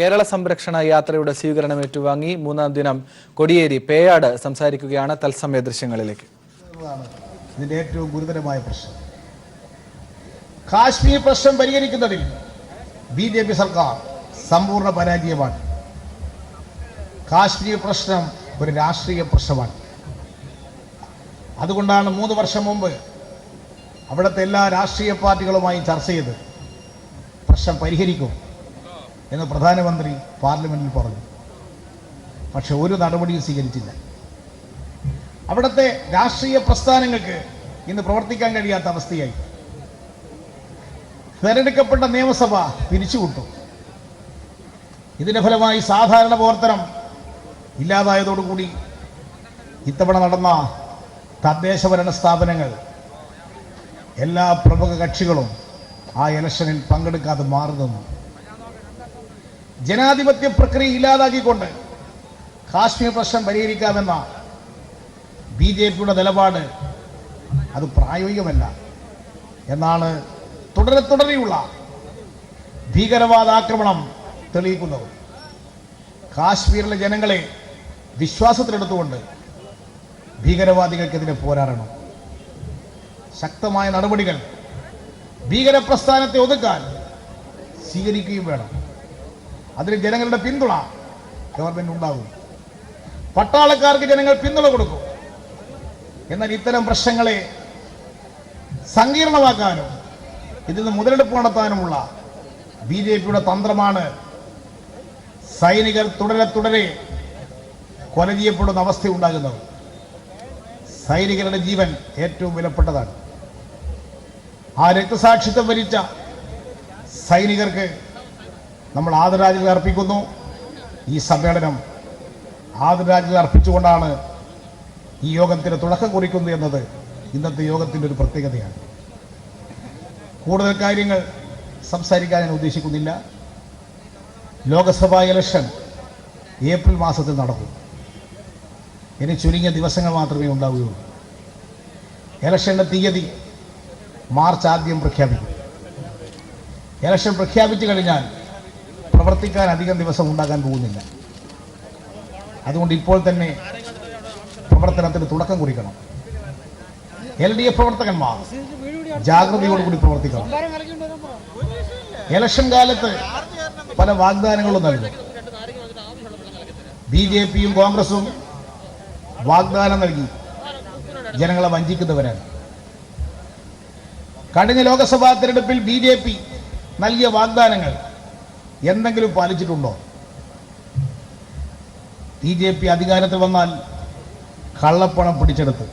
കേരള സംരക്ഷണ യാത്രയുടെ സ്വീകരണം ഏറ്റുവാങ്ങി മൂന്നാം ദിനം കൊടിയേരി പേയാട് സംസാരിക്കുകയാണ് തത്സമയ ദൃശ്യങ്ങളിലേക്ക്. ഇതിന്റെ ഏറ്റവും ഗുരുതരമായ പ്രശ്നം. കാശ്മീർ പ്രശ്നം പരിഹരിക്കുന്നതിൽ ബി ജെ പി സർക്കാർ സമ്പൂർണ പരാജയമാണ്. കാശ്മീർ പ്രശ്നം ഒരു രാഷ്ട്രീയ പ്രശ്നമാണ്. അതുകൊണ്ടാണ് മൂന്ന് വർഷം മുമ്പ് അവിടുത്തെ എല്ലാ രാഷ്ട്രീയ പാർട്ടികളുമായി ചർച്ച ചെയ്ത് പ്രശ്നം പരിഹരിക്കും. എന്ന് പ്രധാനമന്ത്രി പാർലമെന്റിൽ പറഞ്ഞു. പക്ഷെ ഒരു നടപടിയും സ്വീകരിച്ചില്ല. അവിടുത്തെ രാഷ്ട്രീയ പ്രസ്ഥാനങ്ങൾക്ക് ഇന്ന് പ്രവർത്തിക്കാൻ കഴിയാത്ത അവസ്ഥയായി. തെരഞ്ഞെടുക്കപ്പെട്ട നിയമസഭ പിരിച്ചുവിട്ടു. ഇതിന്റെ ഫലമായി സാധാരണ പ്രവർത്തനം ഇല്ലാതായതോടുകൂടി ഇത്തവണ നടന്ന തദ്ദേശ ഭരണ സ്ഥാപനങ്ങൾ എല്ലാ പ്രമുഖ കക്ഷികളും ആ ഇലക്ഷനിൽ പങ്കെടുക്കാതെ മാറി നിന്നു. ജനാധിപത്യ പ്രക്രിയ ഇല്ലാതാക്കിക്കൊണ്ട് കാശ്മീർ പ്രശ്നം പരിഹരിക്കാമെന്ന ബി ജെ പിയുടെ നിലപാട് അത് പ്രായോഗികമല്ല. എന്നാണ് തുടരെ തുടരെയുള്ള ഭീകരവാദ ആക്രമണം തെളിയിക്കുന്നത്. കാശ്മീരിലെ ജനങ്ങളെ വിശ്വാസത്തിലെടുത്തുകൊണ്ട് ഭീകരവാദികൾക്കെതിരെ പോരാടണം. ശക്തമായ നടപടികൾ ഭീകരപ്രസ്ഥാനത്തെ ഒതുക്കാൻ സ്വീകരിക്കുകയും വേണം. അതിന് ജനങ്ങളുടെ പിന്തുണ ഗവൺമെന്റ് ഉണ്ടാകും. പട്ടാളക്കാർക്ക് ജനങ്ങൾ പിന്തുണ കൊടുക്കും. എന്നാൽ ഇത്തരം പ്രശ്നങ്ങളെ സങ്കീർണമാക്കാനും ഇതിൽ നിന്ന് മുതലെടുപ്പ് നടത്താനുമുള്ള ബി ജെ പിയുടെ തന്ത്രമാണ് സൈനികർ തുടരെ തുടരെ കൊല ചെയ്യപ്പെടുന്ന അവസ്ഥ ഉണ്ടാകുന്നത്. സൈനികരുടെ ജീവൻ ഏറ്റവും വിലപ്പെട്ടതാണ്. ആ രക്തസാക്ഷിത്വം വരിച്ച സൈനികർക്ക് നമ്മൾ ആദരാജ്ഞികൾ അർപ്പിക്കുന്നു. ഈ സമ്മേളനം ആദരാജ്ഞികൾ അർപ്പിച്ചുകൊണ്ടാണ് ഈ യോഗത്തിന് തുടക്കം കുറിക്കുന്നു എന്നത്. ഇന്നത്തെ യോഗത്തിന്റെ ഒരു പ്രത്യേകതയാണ്. കൂടുതൽ കാര്യങ്ങൾ സംസാരിക്കാൻ ഞാൻ ഉദ്ദേശിക്കുന്നില്ല. ലോക്സഭാ ഇലക്ഷൻ ഏപ്രിൽ മാസത്തിൽ നടക്കും. ഇനി ചുരുങ്ങിയ ദിവസങ്ങൾ മാത്രമേ ഉണ്ടാവുകയുള്ളൂ. ഇലക്ഷന്റെ തീയതി മാർച്ച് ആദ്യം പ്രഖ്യാപിക്കും. ഇലക്ഷൻ പ്രഖ്യാപിച്ചു കഴിഞ്ഞാൽ പ്രവർത്തിക്കാൻ അധികം ദിവസം ഉണ്ടാകാൻ പോകുന്നില്ല. അതുകൊണ്ട് ഇപ്പോൾ തന്നെ പ്രവർത്തനത്തിന് തുടക്കം കുറിക്കണം. എൽ ഡി എഫ് പ്രവർത്തകന്മാർ ജാഗ്രതയോടുകൂടി പ്രവർത്തിക്കണം. ഇലക്ഷൻ കാലത്ത് പല വാഗ്ദാനങ്ങളും നൽകും. ബി ജെ പിയും കോൺഗ്രസും വാഗ്ദാനം നൽകി ജനങ്ങളെ വഞ്ചിക്കുന്നവരാണ്. കഴിഞ്ഞ ലോക്സഭാ തെരഞ്ഞെടുപ്പിൽ ബി ജെ പി നൽകിയ വാഗ്ദാനങ്ങൾ എന്തെങ്കിലും പാലിച്ചിട്ടുണ്ടോ? ബി ജെ പി അധികാരത്തിൽ വന്നാൽ കള്ളപ്പണം പിടിച്ചെടുത്ത്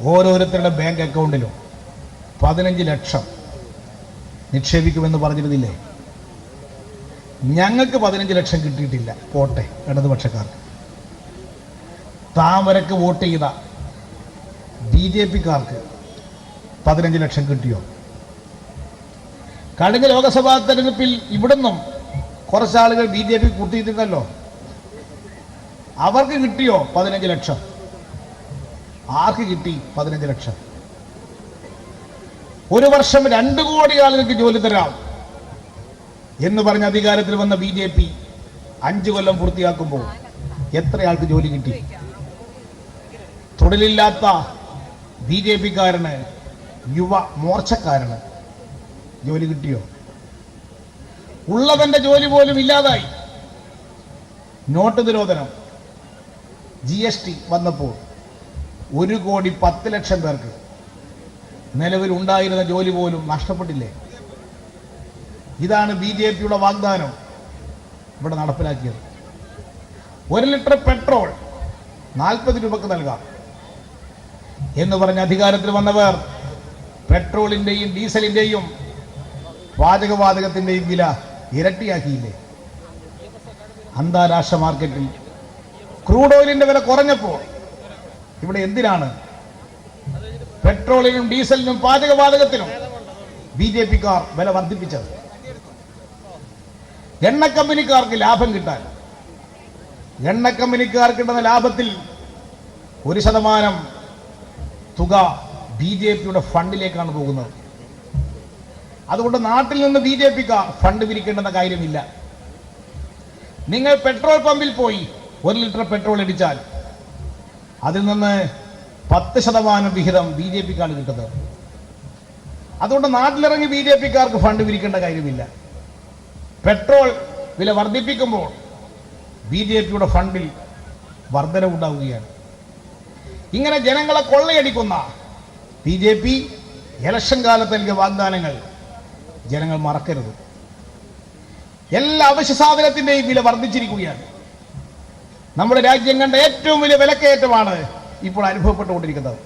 ഓരോരുത്തരുടെ ബാങ്ക് അക്കൗണ്ടിലും പതിനഞ്ച് ലക്ഷം നിക്ഷേപിക്കുമെന്ന് പറഞ്ഞിരുന്നില്ലേ? ഞങ്ങൾക്ക് പതിനഞ്ച് ലക്ഷം കിട്ടിയിട്ടില്ല. പോട്ടെ ഇടതുപക്ഷക്കാർക്ക്. താമരക്ക് വോട്ട് ചെയ്ത ബി ജെ പിക്കാർക്ക് പതിനഞ്ച് ലക്ഷം കിട്ടിയോ? കഴിഞ്ഞ ലോക്സഭാ തെരഞ്ഞെടുപ്പിൽ ഇവിടുന്നും കുറച്ചാളുകൾ ബി ജെ പി കൂട്ടിയിട്ടുണ്ടല്ലോ. അവർക്ക് കിട്ടിയോ പതിനഞ്ച് ലക്ഷം? ആർക്ക് കിട്ടി പതിനഞ്ച് ലക്ഷം? ഒരു വർഷം രണ്ട് കോടി ആളുകൾക്ക് ജോലി തരാം എന്ന് പറഞ്ഞ അധികാരത്തിൽ വന്ന ബി ജെ പി അഞ്ചു കൊല്ലം പൂർത്തിയാക്കുമ്പോൾ എത്രയാൾക്ക് ജോലി കിട്ടി? തൊഴിലില്ലാത്ത ബി ജെ പിക്കാരന് യുവ മോർച്ചക്കാരന് ജോലി കിട്ടിയോ? ഉള്ളവന്റെ ജോലി പോലും ഇല്ലാതായി. നോട്ട് നിരോധനം. ജി എസ് ടി വന്നപ്പോൾ ഒരു കോടി പത്ത് ലക്ഷം പേർക്ക് നിലവിൽ ഉണ്ടായിരുന്ന ജോലി പോലും നഷ്ടപ്പെട്ടില്ലേ? ഇതാണ് ബി ജെ പിയുടെ വാഗ്ദാനം ഇവിടെ നടപ്പിലാക്കിയത്. ഒരു ലിറ്റർ പെട്രോൾ നാൽപ്പത് രൂപക്ക് നൽകാം. എന്ന് പറഞ്ഞ അധികാരത്തിൽ വന്നവർ പെട്രോളിന്റെയും ഡീസലിന്റെയും പാചകവാതകത്തിന്റെയും വില ഇരട്ടിയാക്കിയില്ലേ? അന്താരാഷ്ട്ര മാർക്കറ്റിൽ ക്രൂഡ് ഓയിലിന്റെ വില കുറഞ്ഞപ്പോൾ ഇവിടെ എന്തിനാണ്? പെട്രോളിനും ഡീസലിനും പാചകവാതകത്തിനും ബി ജെ പിക്കാർ വില വർദ്ധിപ്പിച്ചത്. എണ്ണക്കമ്പനിക്കാർക്ക് ലാഭം കിട്ടാൻ എണ്ണക്കമ്പനിക്കാർ കിട്ടുന്ന ലാഭത്തിൽ ഒരു ശതമാനം തുക ബി ജെ പിയുടെ ഫണ്ടിലേക്കാണ് പോകുന്നത്. അതുകൊണ്ട് നാട്ടിൽ നിന്ന് ബി ജെ പിക്ക് ഫണ്ട് പിരിക്കേണ്ടെന്ന കാര്യമില്ല. നിങ്ങൾ പെട്രോൾ പമ്പിൽ പോയി ഒരു ലിറ്റർ പെട്രോൾ അടിച്ചാൽ അതിൽ നിന്ന് പത്ത് ശതമാനം വിഹിതം ബി ജെ പിക്കാണ് കിട്ടുന്നത്. അതുകൊണ്ട് നാട്ടിലിറങ്ങി ബി ജെ പിക്കാർക്ക് ഫണ്ട് പിരിക്കേണ്ട കാര്യമില്ല. പെട്രോൾ വില വർദ്ധിപ്പിക്കുമ്പോൾ ബി ജെ പിയുടെ ഫണ്ടിൽ വർധനവുണ്ടാവുകയാണ് ഇങ്ങനെ ജനങ്ങളെ കൊള്ളയടിക്കുന്ന ബി ജെ പി ഇലക്ഷൻ കാലത്ത് നൽകിയ വാഗ്ദാനങ്ങൾ ജനങ്ങൾ മറക്കരുത്. എല്ലാ അവശ്യ സാധനത്തിന്റെയും വില വർദ്ധിച്ചിരിക്കുകയാണ്. നമ്മുടെ രാജ്യം കണ്ട ഏറ്റവും വലിയ വിലക്കയറ്റമാണ് ഇപ്പോൾ അനുഭവപ്പെട്ടുകൊണ്ടിരിക്കുന്നത്.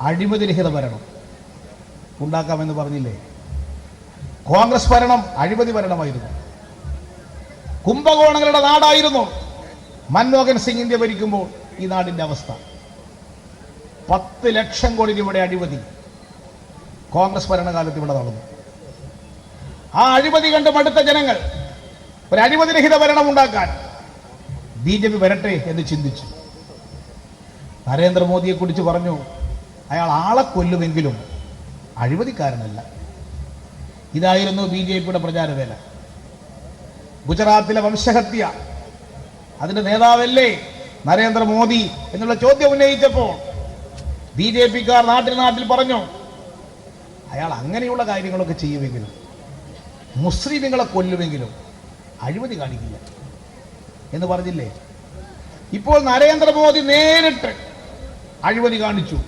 അഴിമതിരഹിത ഭരണം. ഉണ്ടാക്കാമെന്ന് പറഞ്ഞില്ലേ? കോൺഗ്രസ് ഭരണം അഴിമതി ഭരണമായിരുന്നു. കുംഭകോണങ്ങളുടെ നാടായിരുന്നു. മൻമോഹൻ സിംഗ് ഇന്ത്യ ഭരിക്കുമ്പോൾ ഈ നാടിന്റെ അവസ്ഥ. പത്ത് ലക്ഷം കോടി രൂപയുടെ അഴിമതി. കോൺഗ്രസ് ഭരണകാലത്ത് ഇവിടെ നടന്നു. ആ അഴിമതി കണ്ട് മടുത്ത ജനങ്ങൾ ഒരു അഴിമതിരഹിത ഭരണം ഉണ്ടാക്കാൻ ബി ജെ പി വരട്ടെ എന്ന് ചിന്തിച്ചു. നരേന്ദ്രമോദിയെ കുറിച്ച് പറഞ്ഞു അയാൾ ആളെ കൊല്ലുമെങ്കിലും അഴിമതിക്കാരനല്ല. ഇതായിരുന്നു ബി ജെ പിയുടെ പ്രചാരവേല. ഗുജറാത്തിലെ വംശഹത്യ അതിന്റെ നേതാവല്ലേ നരേന്ദ്രമോദി എന്നുള്ള ചോദ്യം ഉന്നയിച്ചപ്പോൾ ബി ജെ പിക്കാർ നാട്ടിൽ നാട്ടിൽ പറഞ്ഞു അയാൾ അങ്ങനെയുള്ള കാര്യങ്ങളൊക്കെ ചെയ്യുമെങ്കിലും മുസ്ലിമുകളെ കൊല്ലുമെങ്കിലും അഴിമതി കാണിക്കില്ല. എന്ന് പറഞ്ഞില്ലേ? ഇപ്പോൾ നരേന്ദ്രമോദി നേരിട്ട് അഴിമതി കാണിച്ചു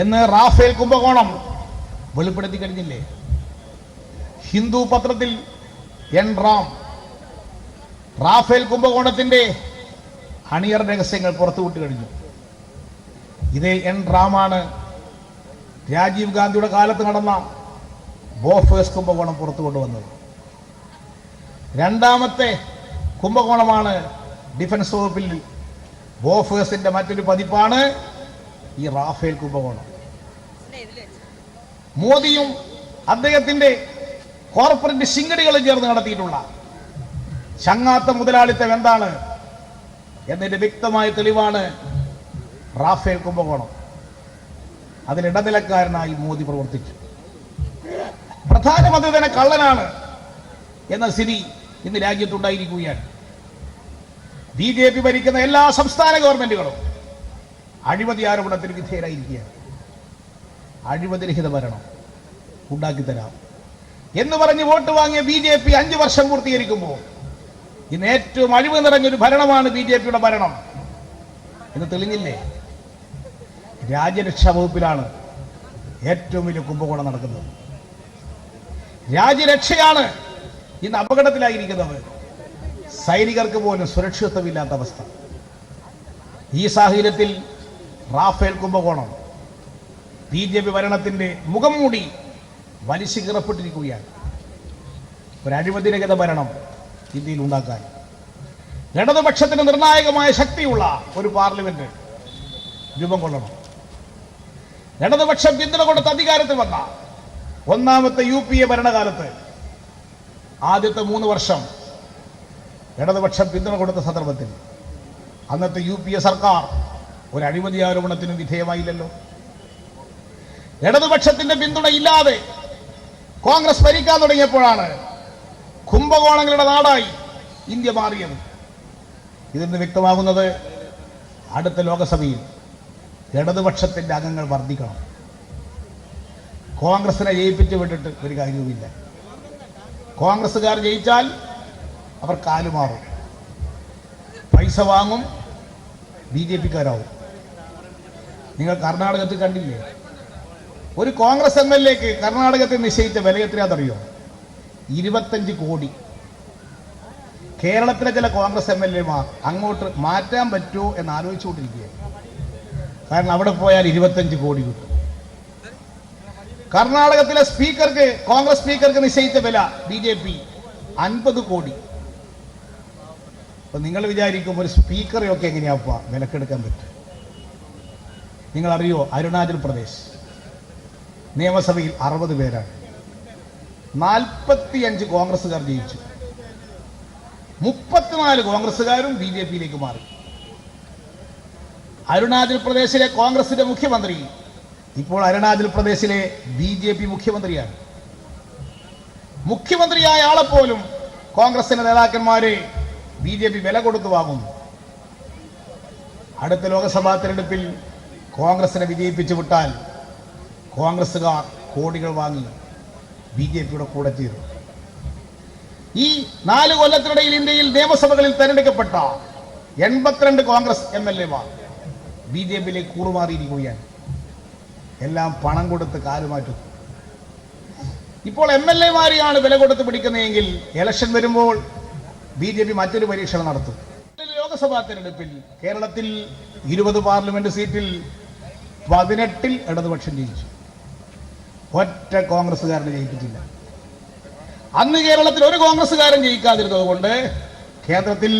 എന്ന് റാഫേൽ കുംഭകോണം വെളിപ്പെടുത്തി കഴിഞ്ഞില്ലേ? ഹിന്ദു പത്രത്തിൽ എൻ റാം റാഫേൽ കുംഭകോണത്തിന്റെ അണിയർ രഹസ്യങ്ങൾ പുറത്തുവിട്ട് കഴിഞ്ഞു. ഇതേ എൻ റാമാണ് രാജീവ് ഗാന്ധിയുടെ കാലത്ത് നടന്ന ബോഫേഴ്സ് കുംഭകോണം പുറത്തു കൊണ്ടുവന്നത്. രണ്ടാമത്തെ കുംഭകോണമാണ് ഡിഫൻസ് വകുപ്പിൽ ബോഫേഴ്സിന്റെ മറ്റൊരു പതിപ്പാണ് ഈ റാഫേൽ കുംഭകോണം. മോദിയും അദ്ദേഹത്തിന്റെ കോർപ്പറേറ്റ് ശിങ്കടികളും ചേർന്ന് നടത്തിയിട്ടുള്ള ചങ്ങാത്ത മുതലാളിത്തം എന്താണ്? എന്നതിന്റെ വ്യക്തമായ തെളിവാണ് റാഫേൽ കുംഭകോണം. അതിൽ ഇടനിലക്കാരനായി മോദി പ്രവർത്തിച്ചു. പ്രധാനമന്ത്രി തന്നെ കള്ളനാണ് എന്ന സ്ഥിതി ഇന്ന് രാജ്യത്തുണ്ടായിരിക്കുകയാണ്. ബി ജെ പി ഭരിക്കുന്ന എല്ലാ സംസ്ഥാന ഗവൺമെന്റുകളും അഴിമതി ആരോപണത്തിന് വിധേയരായിരിക്കുകയാണ്. അഴിമതിരഹിത ഭരണം ഉണ്ടാക്കിത്തരാം എന്ന് പറഞ്ഞ് വോട്ട് വാങ്ങിയ ബി ജെ പി അഞ്ചു വർഷം പൂർത്തീകരിക്കുമ്പോൾ ഇന്ന് ഏറ്റവും അഴിവ് നിറഞ്ഞൊരു ഭരണമാണ് ബി ജെ പിയുടെ ഭരണം. എന്ന് തെളിഞ്ഞില്ലേ? രാജ്യരക്ഷാ വകുപ്പിലാണ് ഏറ്റവും വലിയ കുംഭകോണം നടക്കുന്നത്. രാജ്യരക്ഷയാണ് ഇന്ന് അപകടത്തിലായിരിക്കുന്നത്. സൈനികർക്ക് പോലും സുരക്ഷിതത്വമില്ലാത്ത അവസ്ഥ. ഈ സാഹചര്യത്തിൽ റാഫേൽ കുംഭകോണം ബി ജെ പി ഭരണത്തിന്റെ മുഖം മൂടി വലിച്ചു ഒരു അഴിമതിരഹിത ഭരണം ഇന്ത്യയിൽ ഉണ്ടാക്കാൻ. ഇടതുപക്ഷത്തിന് നിർണായകമായ ശക്തിയുള്ള ഒരു പാർലമെന്റ് രൂപം കൊള്ളണം. ഇടതുപക്ഷം പിന്തുണ കൊടുത്ത് അധികാരത്തിൽ വന്ന. ഒന്നാമത്തെ യു പി എ ഭരണകാലത്ത് ആദ്യത്തെ മൂന്ന് വർഷം ഇടതുപക്ഷം പിന്തുണ കൊടുത്ത സന്ദർഭത്തിൽ അന്നത്തെ യു പി എ സർക്കാർ ഒരു അഴിമതി ആരോപണത്തിനും വിധേയമായില്ലല്ലോ. ഇടതുപക്ഷത്തിന്റെ പിന്തുണ ഇല്ലാതെ കോൺഗ്രസ് ഭരിക്കാൻ തുടങ്ങിയപ്പോഴാണ് കുംഭകോണങ്ങളുടെ നാടായി ഇന്ത്യ മാറിയത്. ഇതിന് വ്യക്തമാകുന്നത് അടുത്ത ലോകസഭയിൽ ഇടതുപക്ഷത്തിന്റെ അംഗങ്ങൾ വർദ്ധിക്കണം. കോൺഗ്രസിനെ ജയിപ്പിച്ച് വിട്ടിട്ട് ഒരു കാര്യവുമില്ല. കോൺഗ്രസ്സുകാർ ജയിച്ചാൽ അവർ കാലുമാറും പൈസ വാങ്ങും ബി ജെ പിക്കാരാവും. നിങ്ങൾ കർണാടകത്തിൽ കണ്ടില്ലേ? ഒരു കോൺഗ്രസ് എം എൽ എക്ക് കർണാടകത്തിൽ നിശ്ചയിച്ച വില എത്രയാണെന്നറിയോ? ഇരുപത്തഞ്ച് കോടി. കേരളത്തിലെ ചില കോൺഗ്രസ് എം എൽ എമാർ അങ്ങോട്ട് മാറ്റാൻ പറ്റുമോ എന്ന് ആലോചിച്ചുകൊണ്ടിരിക്കുകയാണ്. കാരണം അവിടെ പോയാൽ ഇരുപത്തഞ്ച് കോടി കിട്ടും. കർണാടകത്തിലെ സ്പീക്കർക്ക് കോൺഗ്രസ് സ്പീക്കർക്ക് നിശ്ചയിച്ച വില ബി ജെ പി അൻപത് കോടി. അപ്പൊ നിങ്ങൾ വിചാരിക്കും ഒരു സ്പീക്കറെയൊക്കെ എങ്ങനെയാപ്പ വിലക്കെടുക്കാൻ പറ്റും നിങ്ങൾ അറിയോ അരുണാചൽ പ്രദേശ്? നിയമസഭയിൽ അറുപത് പേരാണ്. നാൽപ്പത്തിയഞ്ച് കോൺഗ്രസ്സുകാർ ജയിച്ചു. മുപ്പത്തിനാല് കോൺഗ്രസ്സുകാരും ബി ജെ പിയിലേക്ക് മാറി. അരുണാചൽ പ്രദേശിലെ കോൺഗ്രസിന്റെ മുഖ്യമന്ത്രി. ഇപ്പോൾ അരുണാചൽ പ്രദേശിലെ ബി ജെ പി മുഖ്യമന്ത്രിയാണ്. മുഖ്യമന്ത്രിയായ പോലും കോൺഗ്രസിന്റെ നേതാക്കന്മാരെ ബി ജെ പി വില കൊടുത്തു വാങ്ങുന്നു. അടുത്ത ലോക്സഭാ തെരഞ്ഞെടുപ്പിൽ കോൺഗ്രസിനെ വിജയിപ്പിച്ചു വിട്ടാൽ കോൺഗ്രസുകാർ കോടികൾ വാങ്ങി ബി ജെ പിയുടെ കൂടെ ചേരും. ഈ നാല് കൊല്ലത്തിനിടയിൽ ഇന്ത്യയിൽ നിയമസഭകളിൽ തെരഞ്ഞെടുക്കപ്പെട്ട എൺപത്തിരണ്ട് കോൺഗ്രസ് എം എൽ എമാർ ബി ജെ പിയിലേക്ക് കൂറുമാറിയിരിക്കുകയാണ്. എല്ലാം പണം കൊടുത്ത് കാലുമാറ്റും ഇപ്പോൾ എം എൽ എമാരെയാണ് വില കൊടുത്ത് പിടിക്കുന്നതെങ്കിൽ ഇലക്ഷൻ വരുമ്പോൾ ബി ജെ പി മറ്റൊരു പരീക്ഷണം നടത്തും. ലോക്സഭാ തെരഞ്ഞെടുപ്പിൽ കേരളത്തിൽ ഇരുപത് പാർലമെന്റ് സീറ്റിൽ പതിനെട്ടിൽ ഇടതുപക്ഷം ജയിച്ചു. ഒറ്റ കോൺഗ്രസ്സുകാരനെ ജയിപ്പിച്ചില്ല. അന്ന് കേരളത്തിൽ ഒരു കോൺഗ്രസ്സുകാരൻ ജയിക്കാതിരുന്നത് കൊണ്ട് കേന്ദ്രത്തിൽ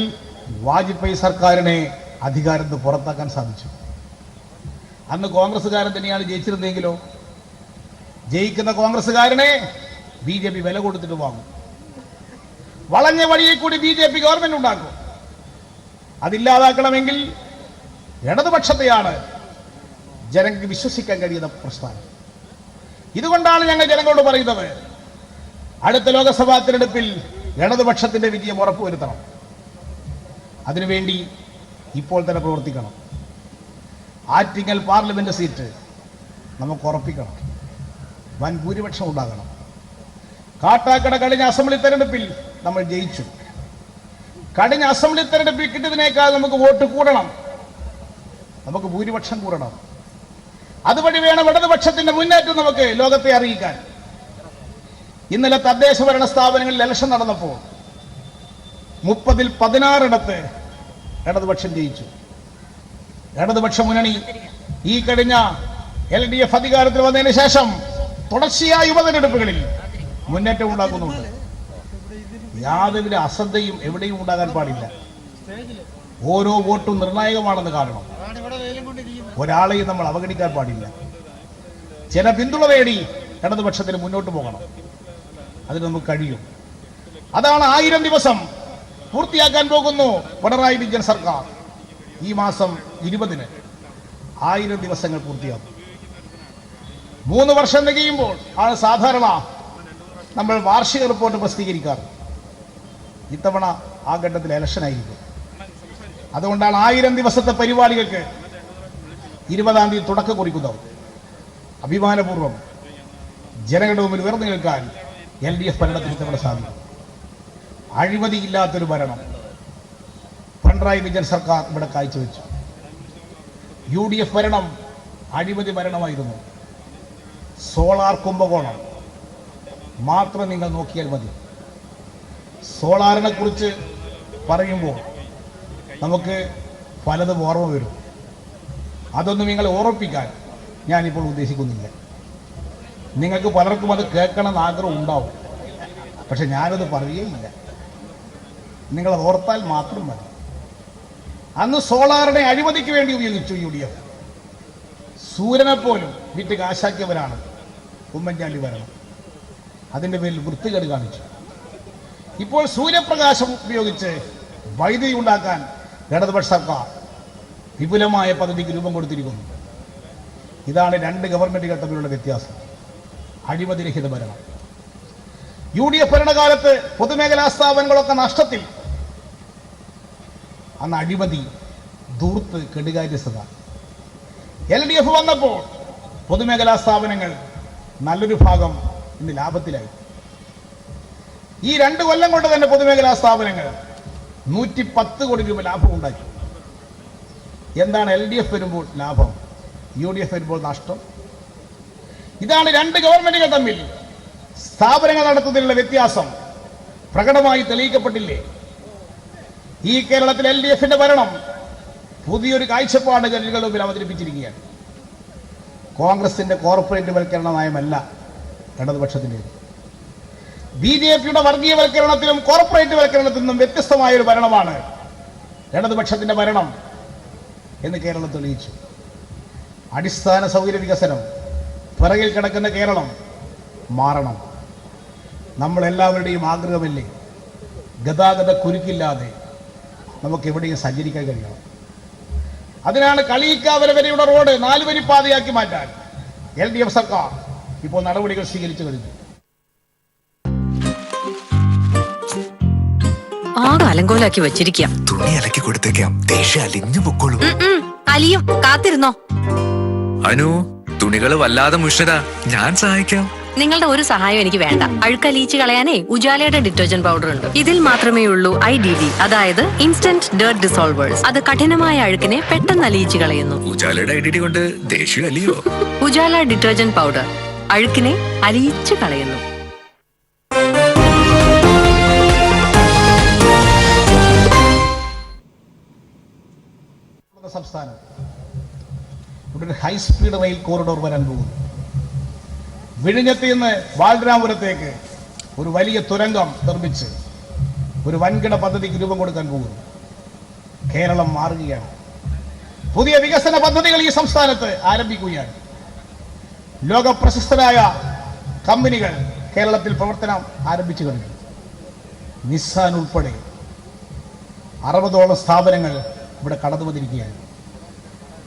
വാജ്പേയി സർക്കാരിനെ അധികാരത്ത് പുറത്താക്കാൻ സാധിച്ചു. അന്ന് കോൺഗ്രസ്സുകാരൻ തന്നെയാണ് ജയിച്ചിരുന്നെങ്കിലോ ജയിക്കുന്ന കോൺഗ്രസ്സുകാരനെ ബി ജെ പി വില കൊടുത്തിട്ട് വാങ്ങും. വളഞ്ഞ വഴിയിൽ കൂടി ബി ജെ പി ഗവൺമെന്റ് ഉണ്ടാക്കും. അതില്ലാതാക്കണമെങ്കിൽ ഇടതുപക്ഷത്തെയാണ് ജനങ്ങൾക്ക് വിശ്വസിക്കാൻ കഴിയുന്ന പ്രസ്ഥാനം. ഇതുകൊണ്ടാണ് ഞങ്ങൾ ജനങ്ങളോട് പറയുന്നത് അടുത്ത ലോക്സഭാ തിരഞ്ഞെടുപ്പിൽ ഇടതുപക്ഷത്തിന്റെ വിജയം ഉറപ്പുവരുത്തണം. അതിനുവേണ്ടി ഇപ്പോൾ തന്നെ പ്രവർത്തിക്കണം. ആറ്റിങ്ങൽ പാർലമെന്റ് സീറ്റ് നമുക്ക് ഉറപ്പിക്കണം. വൻ ഭൂരിപക്ഷം ഉണ്ടാകണം. കാട്ടാക്കട കഴിഞ്ഞ അസംബ്ലി തെരഞ്ഞെടുപ്പിൽ നമ്മൾ ജയിച്ചു. കഴിഞ്ഞ അസംബ്ലി തെരഞ്ഞെടുപ്പിൽ കിട്ടിയതിനേക്കാൾ നമുക്ക് വോട്ട് കൂടണം. നമുക്ക് ഭൂരിപക്ഷം കൂടണം. അതുവഴി വേണം ഇടതുപക്ഷത്തിന്റെ മുന്നേറ്റം നമുക്ക് ലോകത്തെ അറിയിക്കാൻ. ഇന്നലെ തദ്ദേശ ഭരണ സ്ഥാപനങ്ങളിൽ ഇലക്ഷൻ നടന്നപ്പോൾ മുപ്പതിൽ പതിനാറിടത്ത് ഇടതുപക്ഷം ജയിച്ചു. ഇടതുപക്ഷ മുന്നണി ഈ കഴിഞ്ഞ എൽ ഡി എഫ് അധികാരത്തിൽ വന്നതിന് ശേഷം തുടർച്ചയായ ഉപതെരഞ്ഞെടുപ്പുകളിൽ മുന്നേറ്റം ഉണ്ടാക്കുന്നുണ്ട്. യാതൊരു അശ്രദ്ധയും എവിടെയും ഉണ്ടാകാൻ പാടില്ല. ഓരോ വോട്ടും നിർണായകമാണെന്ന് കാരണം ഒരാളെയും നമ്മൾ അവഗണിക്കാൻ പാടില്ല. ചില പിന്തുണ നേടി ഇടതുപക്ഷത്തിന് മുന്നോട്ട് പോകണം. അതിന് നമുക്ക് കഴിയും. അതാണ് ആയിരം ദിവസം പൂർത്തിയാക്കാൻ പോകുന്നു പിണറായി വിജയൻ സർക്കാർ. ഈ മാസം ഇരുപതിന് ആയിരം ദിവസങ്ങൾ പൂർത്തിയാക്കും മൂന്ന് വർഷം തികയുമ്പോൾ ആണ് സാധാരണ നമ്മൾ വാർഷിക റിപ്പോർട്ട് പ്രസിദ്ധീകരിക്കാറ്. ഇത്തവണ ആ ഘട്ടത്തിൽ ഇലക്ഷൻ ആയിരിക്കും. അതുകൊണ്ടാണ് ആയിരം ദിവസത്തെ പരിപാടികൾക്ക് ഇരുപതാം തീയതി തുടക്കം കുറിക്കുന്നത് അഭിമാനപൂർവം ജനങ്ങളുടെ മുമ്പിൽ ഉയർന്നു നിൽക്കാൻ എൽ ഡി എഫ് ഭരണത്തിന് ഇത്തവണ സാധിക്കും. അഴിമതിയില്ലാത്തൊരു ഭരണം പിണറായി വിജയൻ സർക്കാർ ഇവിടെ കാഴ്ചവെച്ചു. യു ഡി എഫ് ഭരണം അഴിമതി ഭരണമായിരുന്നു. സോളാർ കുംഭകോണം മാത്രം നിങ്ങൾ നോക്കിയാൽ മതി. സോളാറിനെ കുറിച്ച് പറയുമ്പോൾ നമുക്ക് പലതും ഓർമ്മ വരും. അതൊന്നും നിങ്ങളെ ഓർമ്മിപ്പിക്കാൻ ഞാനിപ്പോൾ ഉദ്ദേശിക്കുന്നില്ല. നിങ്ങൾക്ക് പലർക്കും അത് കേൾക്കണമെന്ന് ആഗ്രഹം ഉണ്ടാവും. പക്ഷെ ഞാനത് പറയുകയില്ല. നിങ്ങളത് ഓർത്താൽ മാത്രം മതി. അന്ന് സോളാറിനെ അഴിമതിക്ക് വേണ്ടി ഉപയോഗിച്ചു യു ഡി എഫ്. സൂര്യനെ പോലും വിറ്റ് കാശാക്കിയവരാണ് ഉമ്മൻചാണ്ടി ഭരണം. അതിന്റെ പേരിൽ വൃത്തികേട് കാണിച്ചു. ഇപ്പോൾ സൂര്യപ്രകാശം ഉപയോഗിച്ച് വൈദ്യുതി ഉണ്ടാക്കാൻ ഇടതുപക്ഷ സർക്കാർ വിപുലമായ പദ്ധതിക്ക് രൂപം കൊടുത്തിരിക്കുന്നു. ഇതാണ് രണ്ട് ഗവൺമെന്റുകൾ തമ്മിലുള്ള വ്യത്യാസം. അഴിമതിരഹിത ഭരണം. യു ഡി എഫ് ഭരണകാലത്ത് പൊതുമേഖലാ സ്ഥാപനങ്ങളൊക്കെ നഷ്ടത്തിൽ അന്ന് അഴിമതി ദൂർത്ത് കെടുകാര്യസ്ഥത. എൽ ഡി എഫ് വന്നപ്പോൾ പൊതുമേഖലാ സ്ഥാപനങ്ങൾ നല്ലൊരു ഭാഗം ഇന്ന് ലാഭത്തിലായി. ഈ രണ്ട് കൊല്ലം കൊണ്ട് തന്നെ പൊതുമേഖലാ സ്ഥാപനങ്ങൾ നൂറ്റി പത്ത് കോടി രൂപ ലാഭം ഉണ്ടാക്കി. എന്താണ് എൽ ഡി എഫ് വരുമ്പോൾ ലാഭം? യു ഡി എഫ് വരുമ്പോൾ നഷ്ടം? ഇതാണ് രണ്ട് ഗവൺമെന്റുകൾ തമ്മിൽ സ്ഥാപനങ്ങൾ നടത്തുന്നതിലുള്ള വ്യത്യാസം. പ്രകടമായി തെളിയിക്കപ്പെട്ടില്ലേ? ഈ കേരളത്തിൽ എൽ ഡി എഫിന്റെ ഭരണം പുതിയൊരു കാഴ്ചപ്പാട് ജനങ്ങളുടെ മുമ്പിൽ അവതരിപ്പിച്ചിരിക്കുകയാണ്. കോൺഗ്രസിന്റെ കോർപ്പറേറ്റ് വൽക്കരണ നയമല്ല ഇടതുപക്ഷത്തിന്റെ ബി ജെ പിയുടെ വർഗീയവൽക്കരണത്തിലും കോർപ്പറേറ്റ് വൽക്കരണത്തിൽ നിന്നും വ്യത്യസ്തമായ ഒരു ഭരണമാണ് ഇടതുപക്ഷത്തിന്റെ ഭരണം എന്ന് കേരളം തെളിയിച്ചു. അടിസ്ഥാന സൗകര്യ വികസനം പിറകിൽ കിടക്കുന്ന കേരളം മാറണം. നമ്മളെല്ലാവരുടെയും ആഗ്രഹമല്ലേ ഗതാഗത കുരുക്കില്ലാതെ നമുക്ക് എവിടെയും സഞ്ചരിക്കാൻ കഴിയണം. അതിനാണ് കളിയിക്കാവര വരെയുള്ള റോഡ് നാലുവരി പാതയാക്കി മാറ്റാൻ എൽ ഡി എഫ് സർക്കാർ ഇപ്പോൾ നടപടികൾ സ്വീകരിച്ചു കഴിഞ്ഞു. ആകെ അലങ്കോലാക്കി വെച്ചിരിക്കാം തുണി അലക്കി കൊടുത്തേക്കാം. ദേഷ്യം അലിഞ്ഞു പൊക്കോളൂ. അലിയും കാത്തിരുന്നോ? അനു തുണികൾ വല്ലാതെ മുഷരാ ഞാൻ സഹായിക്കാം. നിങ്ങളുടെ ഒരു സഹായം എനിക്ക് വേണ്ട. അഴുക്കലീച്ച് കളയാനേ ഉജാലയുടെ ഡിറ്റർജന്റ് പൗഡർ ഉണ്ട്. ഇതിൽ മാത്രമേ ഉള്ളൂ ഐ ഡി ഡി അതായത് ഇൻസ്റ്റന്റ് ഡേർട്ട് ഡിസോൾവേഴ്സ് അത് കഠിനമായ അഴുക്കിനെ പെട്ടെന്ന് അലിയിച്ച് കളയുന്നു. ഉജാലയുടെ കൊണ്ട് ദേഷ്യം അലിയോ ഉജാല ഡിറ്റർജന്റ് പൗഡർ അഴുക്കിനെ അലിയിച്ച് കളയുന്നു. നമ്മുടെ സംസ്ഥാനം. ഇവിടെ ഒരു ഹൈസ്പീഡ് റെയിൽ കോറിഡോർ വരാൻ പോകുന്നു. വിഴിഞ്ഞത്തിൽ നിന്ന് ബാലരാമപുരത്തേക്ക് ഒരു വലിയ തുരങ്കം നിർമ്മിച്ച് ഒരു വൻകിട പദ്ധതിക്ക് രൂപം കൊടുക്കാൻ പോകുന്നു. കേരളം മാറുകയാണ്. പുതിയ വികസന പദ്ധതികൾ ഈ സംസ്ഥാനത്ത് ആരംഭിക്കുകയാണ്. ലോക പ്രശസ്തരായ കമ്പനികൾ കേരളത്തിൽ പ്രവർത്തനം ആരംഭിച്ചു കഴിഞ്ഞു. നിസ്സാൻ ഉൾപ്പെടെ അറുപതോളം സ്ഥാപനങ്ങൾ ഇവിടെ കടന്നു വന്നിരിക്കുകയാണ്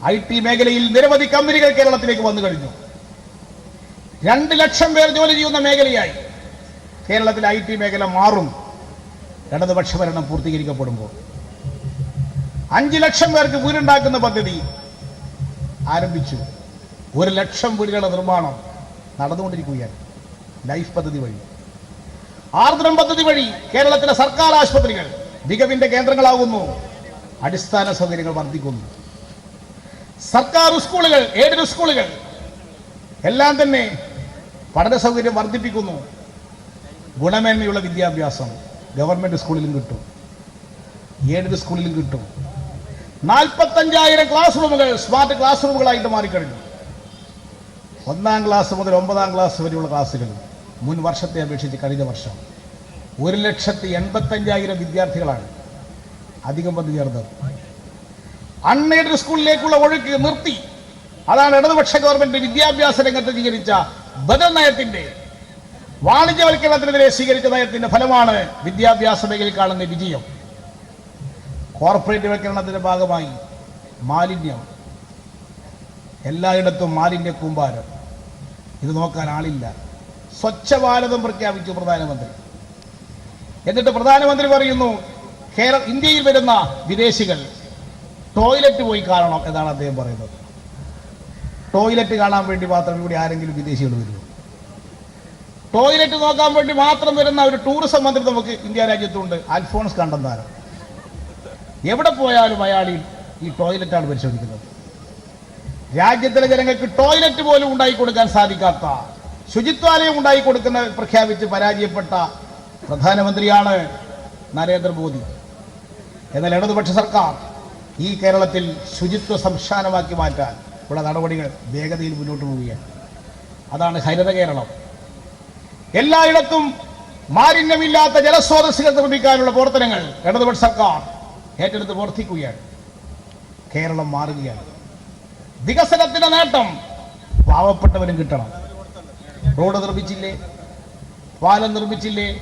ഐ ടി മേഖലയിൽ നിരവധി കമ്പനികൾ കേരളത്തിലേക്ക് വന്നു കഴിഞ്ഞു. രണ്ട് ലക്ഷം പേർ ജോലി ചെയ്യുന്ന മേഖലയായി. കേരളത്തിൽ ഐ ടി മേഖല മാറും. ഇടതുപക്ഷ ഭരണം പൂർത്തീകരിക്കപ്പെടുമ്പോൾ. അഞ്ച് ലക്ഷം പേർക്ക് വീടുണ്ടാക്കുന്ന പദ്ധതി ആരംഭിച്ചു. ഒരു ലക്ഷം വീടുകളുടെ നിർമ്മാണം നടന്നുകൊണ്ടിരിക്കുകയാണ്. ലൈഫ് പദ്ധതി വഴി. ആർദ്രം പദ്ധതി വഴി കേരളത്തിലെ സർക്കാർ ആശുപത്രികൾ മികവിന്റെ കേന്ദ്രങ്ങളാകുന്നു. അടിസ്ഥാന സൗകര്യങ്ങൾ വർദ്ധിക്കുന്നു. സർക്കാർ സ്കൂളുകൾ എയ്ഡഡ് സ്കൂളുകൾ എല്ലാം തന്നെ പഠന സൗകര്യം വർദ്ധിപ്പിക്കുന്നു. ഗുണമേന്മയുള്ള വിദ്യാഭ്യാസം ഗവൺമെന്റ് സ്കൂളിലും കിട്ടും. ഏഴ് സ്കൂളിലും കിട്ടും. നാൽപ്പത്തഞ്ചായിരം ക്ലാസ് റൂമുകൾ സ്മാർട്ട് ക്ലാസ് റൂമുകളായിട്ട് മാറിക്കഴിഞ്ഞു. ഒന്നാം ക്ലാസ് മുതൽ ഒമ്പതാം ക്ലാസ് വരെയുള്ള ക്ലാസ്സുകൾ മുൻ വർഷത്തെ അപേക്ഷിച്ച് കഴിഞ്ഞ വർഷം ഒരു ലക്ഷത്തി എൺപത്തഞ്ചായിരം വിദ്യാർത്ഥികളാണ് അധികം വന്നു ചേർന്നത്. അൺഎയ്ഡഡ് സ്കൂളിലേക്കുള്ള ഒഴുക്ക് നിർത്തി. അതാണ് ഇടതുപക്ഷ ഗവൺമെന്റ് വിദ്യാഭ്യാസ രംഗത്ത് സ്വീകരിച്ച ബദൽ നയത്തിന്റെ വാണിജ്യവൽക്കരണത്തിനെതിരെ സ്വീകരിച്ച നയത്തിന്റെ ഫലമാണ് വിദ്യാഭ്യാസ മേഖലയിൽ കാണുന്ന വിജയം. കോർപ്പറേറ്റ് വൽക്കരണത്തിന്റെ ഭാഗമായി മാലിന്യം. എല്ലായിടത്തും മാലിന്യ കൂമ്പാരം. ഇത് നോക്കാൻ ആളില്ല. സ്വച്ഛ ഭാരതം പ്രഖ്യാപിച്ചു പ്രധാനമന്ത്രി. എന്നിട്ട് പ്രധാനമന്ത്രി പറയുന്നു കേരള ഇന്ത്യയിൽ വരുന്ന വിദേശികൾ ടോയ്ലറ്റ് പോയി കാണണം എന്നാണ് അദ്ദേഹം പറയുന്നത്. ടോയ്ലറ്റ് കാണാൻ വേണ്ടി മാത്രം ഇവിടെ ആരെങ്കിലും വിദേശികൾ വരുമോ? ടോയ്ലറ്റ് നോക്കാൻ വേണ്ടി മാത്രം വരുന്ന ഒരു ടൂറിസം മന്ത്രി നമുക്ക് ഇന്ത്യ രാജ്യത്തുണ്ട് അൽഫോൺസ് കണ്ടന്താരം എവിടെ പോയാലും അയാളിൽ ഈ- ടോയ്ലറ്റാണ് പരിശോധിക്കുന്നത്. രാജ്യത്തിലെ ജനങ്ങൾക്ക് ടോയ്ലറ്റ് പോലും ഉണ്ടായി കൊടുക്കാൻ സാധിക്കാത്ത ശുചിത്വാലയം ഉണ്ടായി കൊടുക്കുന്ന പ്രഖ്യാപിച്ച് പരാജയപ്പെട്ട പ്രധാനമന്ത്രിയാണ് നരേന്ദ്രമോദി. എന്നാൽ ഇടതുപക്ഷ സർക്കാർ ഈ കേരളത്തിൽ ശുചിത്വ സംസ്ഥാനമാക്കി മാറ്റാൻ ഉള്ള നടപടികൾ വേഗതയിൽ മുന്നോട്ട് പോവുകയാണ്. അതാണ് ഹരിത കേരളം. എല്ലായിടത്തും മാലിന്യമില്ലാത്ത ജലസ്രോതസ്സുകൾ നിർമ്മിക്കാനുള്ള പ്രവർത്തനങ്ങൾ ഇടതുപക്ഷ സർക്കാർ ഏറ്റെടുത്ത് പ്രവർത്തിക്കുകയാണ്. കേരളം മാറുകയാണ്. വികസനത്തിന്റെ നേട്ടം പാവപ്പെട്ടവരും കിട്ടണം. റോഡ് നിർമ്മിച്ചില്ലേ? പാലം നിർമ്മിച്ചില്ലേ?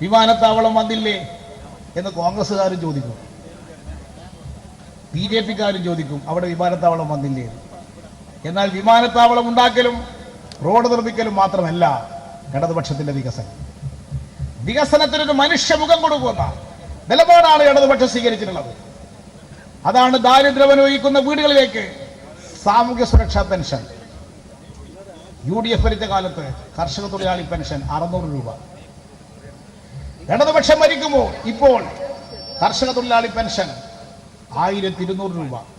വിമാനത്താവളം വന്നില്ലേ? എന്ന് കോൺഗ്രസ്സുകാരും ചോദിക്കും. ബി ജെ പിക്കാരും ചോദിക്കും അവിടെ വിമാനത്താവളം വന്നില്ലേ. എന്നാൽ വിമാനത്താവളം ഉണ്ടാക്കലും റോഡ് നിർമ്മിക്കലും മാത്രമല്ല ഇടതുപക്ഷത്തിന്റെ വികസനം. വികസനത്തിനൊരു മനുഷ്യമുഖം കൊടുക്കുന്ന നിലപാടാണ് ഇടതുപക്ഷം സ്വീകരിച്ചിട്ടുള്ളത്. അതാണ് ദാരിദ്ര്യം അനുഭവിക്കുന്ന വീടുകളിലേക്ക് സാമൂഹ്യ സുരക്ഷാ പെൻഷൻ. യു ഡി എഫ് ഭരിച്ച കാലത്ത് കർഷക തൊഴിലാളി പെൻഷൻ അറുന്നൂറ് രൂപ. ഇടതുപക്ഷം ഭരിക്കുമ്പോൾ ഇപ്പോൾ കർഷക തൊഴിലാളി പെൻഷൻ ആയിരത്തി ഇരുന്നൂറ് രൂപ.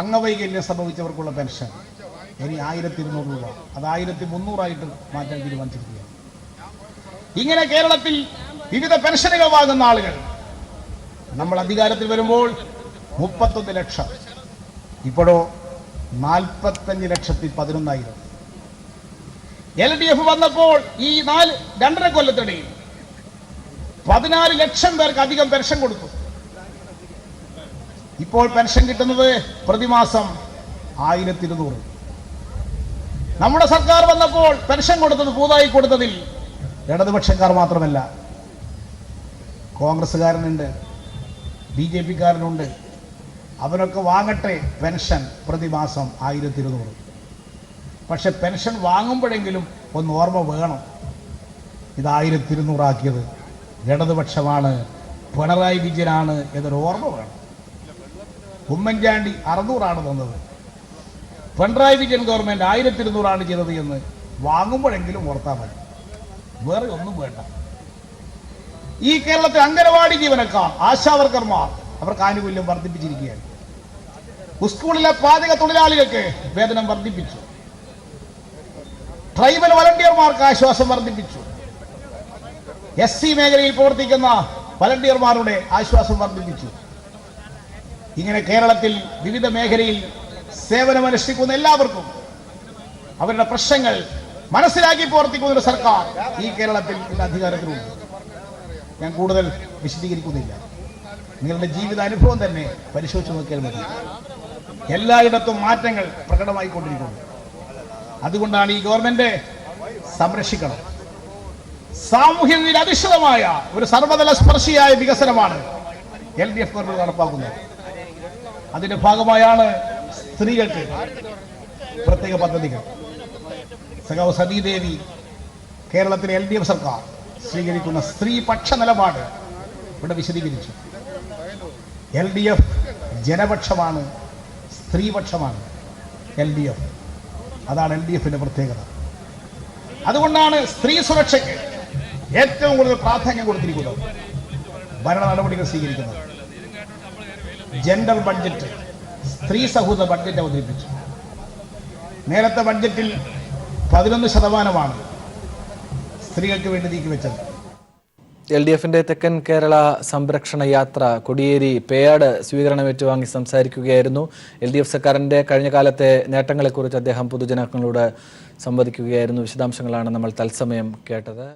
അംഗവൈകല്യം സംഭവിച്ചവർക്കുള്ള പെൻഷൻ. ഇനി ആയിരത്തി ഇരുന്നൂറ് രൂപ. അത് ആയിരത്തി മുന്നൂറായിട്ട് മാറ്റാൻ തീരുമാനിച്ചിരിക്കുകയാണ്. ഇങ്ങനെ കേരളത്തിൽ വിവിധ പെൻഷനുകൾ വാങ്ങുന്ന ആളുകൾ നമ്മൾ അധികാരത്തിൽ വരുമ്പോൾ മുപ്പത്തൊന്ന് ലക്ഷം. ഇപ്പോഴോ നാൽപ്പത്തഞ്ച് ലക്ഷത്തി പതിനൊന്നായിരം. എൽ ഡി എഫ് വന്നപ്പോൾ ഈ നാല് രണ്ടര കൊല്ലത്തിനിടയിൽ പതിനാല് ലക്ഷം പേർക്ക് അധികം പെൻഷൻ കൊടുത്തു. ഇപ്പോൾ പെൻഷൻ കിട്ടുന്നത് പ്രതിമാസം ആയിരത്തി ഇരുന്നൂറ് നമ്മുടെ സർക്കാർ വന്നപ്പോൾ പെൻഷൻ കൊടുത്തത് പൂതായി കൊടുത്തതിൽ ഇടതുപക്ഷക്കാർ മാത്രമല്ല. കോൺഗ്രസ്സുകാരനുണ്ട് ബി ജെ പിക്കാരനുണ്ട്. അവരൊക്കെ വാങ്ങട്ടെ പെൻഷൻ പ്രതിമാസം ആയിരത്തി ഇരുന്നൂറ് പക്ഷെ പെൻഷൻ വാങ്ങുമ്പോഴെങ്കിലും ഒന്ന് ഓർമ്മ വേണം. ഇത് ആയിരത്തി ഇരുന്നൂറാക്കിയത് ഇടതുപക്ഷമാണ് പിണറായി വിജയനാണ് എന്നൊരു ഓർമ്മ വേണം. ഉമ്മൻചാണ്ടി അറുന്നൂറാണ് തന്നത്. പിണറായി വിജയൻ ഗവൺമെന്റ് ആയിരത്തി ഇരുന്നൂറാണ് ചെയ്തത് എന്ന് വാങ്ങുമ്പോഴെങ്കിലും ഓർത്താൽ മതി. വേറെ ഒന്നും വേണ്ട. ഈ കേരളത്തിൽ അംഗനവാടി ജീവനക്കാർ ആശാവർക്കർമാർ അവർക്ക് ആനുകൂല്യം വർദ്ധിപ്പിച്ചിരിക്കുകയാണ്. സ്കൂളിലെ പാചക തൊഴിലാളികൾക്ക് വേതനം വർദ്ധിപ്പിച്ചു. ട്രൈബൽ വളണ്ടിയർമാർക്ക് ആശ്വാസം വർദ്ധിപ്പിച്ചു. എസ് സി മേഖലയിൽ പ്രവർത്തിക്കുന്ന വളണ്ടിയർമാരുടെ ആശ്വാസം വർദ്ധിപ്പിച്ചു. ഇങ്ങനെ കേരളത്തിൽ വിവിധ മേഖലയിൽ സേവനമനുഷ്ഠിക്കുന്ന എല്ലാവർക്കും അവരുടെ പ്രശ്നങ്ങൾ മനസ്സിലാക്കി പ്രവർത്തിക്കുന്ന ഒരു സർക്കാർ ഈ കേരളത്തിൽ ഇന്ന് അധികാരത്തിലുണ്ട്. ഞാൻ കൂടുതൽ വിശദീകരിക്കുന്നില്ല. നിങ്ങളുടെ ജീവിത അനുഭവം തന്നെ പരിശോധിച്ച് നോക്കിയാൽ മതി. എല്ലായിടത്തും മാറ്റങ്ങൾ പ്രകടമായി കൊണ്ടിരിക്കുന്നു അതുകൊണ്ടാണ് ഈ ഗവൺമെന്റ് സംരക്ഷിക്കണം. സാമൂഹ്യ അധിഷ്ഠിതമായ ഒരു സർവതല സ്പർശിയായ വികസനമാണ് എൽ ഡി എഫ് ഗവൺമെന്റ് നടപ്പാക്കുന്നത്. അതിന്റെ ഭാഗമായാണ് സ്ത്രീകൾക്ക് പ്രത്യേക പദ്ധതികൾ. സഖാവ് സതീദേവി കേരളത്തിലെ എൽ ഡി എഫ് സർക്കാർ സ്വീകരിക്കുന്ന സ്ത്രീപക്ഷ നിലപാട് ഇവിടെ വിശദീകരിച്ചു. എൽ ഡി എഫ് ജനപക്ഷമാണ് സ്ത്രീപക്ഷമാണ് എൽ ഡി എഫ്. അതാണ് എൽ ഡി എഫിന്റെ പ്രത്യേകത. അതുകൊണ്ടാണ് സ്ത്രീ സുരക്ഷയ്ക്ക് ഏറ്റവും കൂടുതൽ പ്രാധാന്യം കൊടുത്തിരിക്കുന്നത്. ഭരണ നടപടികൾ സ്വീകരിക്കുന്നത്. ജെൻഡർ ബഡ്ജറ്റ് സ്ത്രീ സൗഹൃദ ബഡ്ജറ്റ് അവതരിപ്പിച്ചു. നേരത്തെ ബഡ്ജറ്റിൽ പതിനൊന്ന് ശതമാനമാണ് സ്ത്രീകൾക്ക് വേണ്ടി നീക്കിവെച്ചത് എൽ ഡി എഫിന്റെ തെക്കൻ കേരള സംരക്ഷണ യാത്ര കൊടിയേരി പേയാട് സ്വീകരണം ഏറ്റുവാങ്ങി സംസാരിക്കുകയായിരുന്നു. എൽ ഡി എഫ് സർക്കാരിന്റെ കഴിഞ്ഞ കാലത്തെ നേട്ടങ്ങളെക്കുറിച്ച് അദ്ദേഹം പൊതുജനങ്ങളോട് സംവദിക്കുകയായിരുന്നു. വിശദാംശങ്ങളാണ് നമ്മൾ തത്സമയം കേട്ടത്.